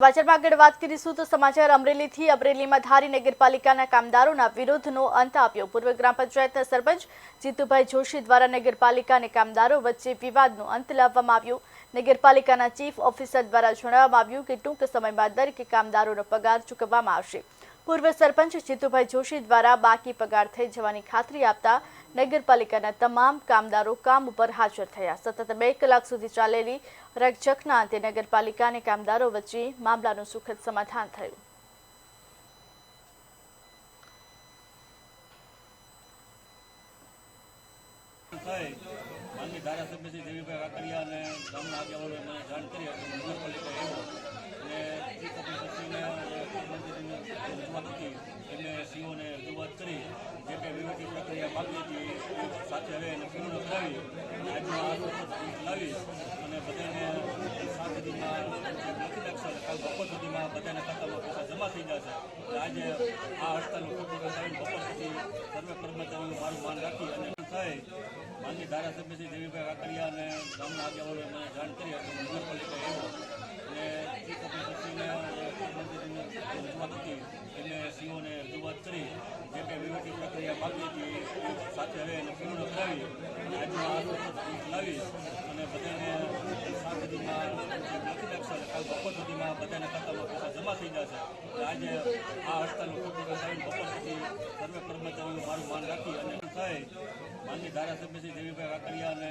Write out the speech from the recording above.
સમાચારમાં આગળ વાત કરીશું તો સમાચાર અમરેલીથી. અમરેલીમાં ધારી નગરપાલિકાના કામદારોના વિરોધનો અંત આપ્યો. પૂર્વ ગ્રામ પંચાયતના સરપંચ જીતુભાઈ જોશી દ્વારા નગરપાલિકા અને કામદારો વચ્ચે વિવાદનો અંત લાવવામાં આવ્યો. નગરપાલિકાના ચીફ ઓફિસર દ્વારા જણાવવામાં આવ્યું કે ટૂંક સમયમાં દરેક કામદારોનો પગાર ચૂકવવામાં આવશે. પૂર્વ સરપંચ જીતુભાઈ જોશી દ્વારા બાકી પગાર થઈ જવાની ખાતરી આપતા નગરપાલિકાના તમામ કામદારો કામ ઉપર હાજર થયા. સતત બે કલાક સુધી ચાલેલી રકઝકના અંતે નગરપાલિકા અને કામદારો વચ્ચે મામલાનું સુખદ સમાધાન થયું. માનની ધારાસભ્ય શ્રી દેવીભાઈ વાકડિયા અને ગામના આગેવાનો મને જાણ કરી હતી નગરપાલિકા આવ્યો અને ચીફ ઓફિસરશ્રીને મંત્રીની રજૂઆત હતી એમને સીઓને રજૂઆત કરી જે કંઈ વહીવટી પ્રક્રિયા બાકી હતી હવે એને પૂર્ણ અને આજનો આ લાવી અને બધાને સાત સુધીમાં લખી નાખશે કાલ બપોર સુધીમાં બધાના ખાતામાં પૈસા જમા થઈ જશે. આજે આ હડતાલનો કરીને બપોર સુધી સર્વે કર્મચારીઓ મારું માન રાખી અને થાય, માનની ધારાસભ્ય શ્રી દેવીભાઈ વાકડિયા અને ગામના આગેવાનોએ મને જાણ કરી હતી નગરપાલિકા એવો અને ચીફ ઓફિસરશ્રીને રજૂઆત હતી એમને સીઓને રજૂઆત કરી, જે કંઈ વહીવટી પ્રક્રિયા બાકી હતી સાથે હવે એને પૂર્ણ કરાવી, આજનો આ લાવી અને બધાને સાત સુધીમાં નથી નાખશે કાલ બપોર સુધીમાં બધાને ખાતામાં પૈસા જમા થઈ જશે. આજે આ હડતાલનો ખોટો બપોર સુધી સર્વે કર્મચારીઓ મારું માન રાખી અને થાય, માનની ધારાસભ્ય શ્રી દેવીભાઈ વાકડિયા અને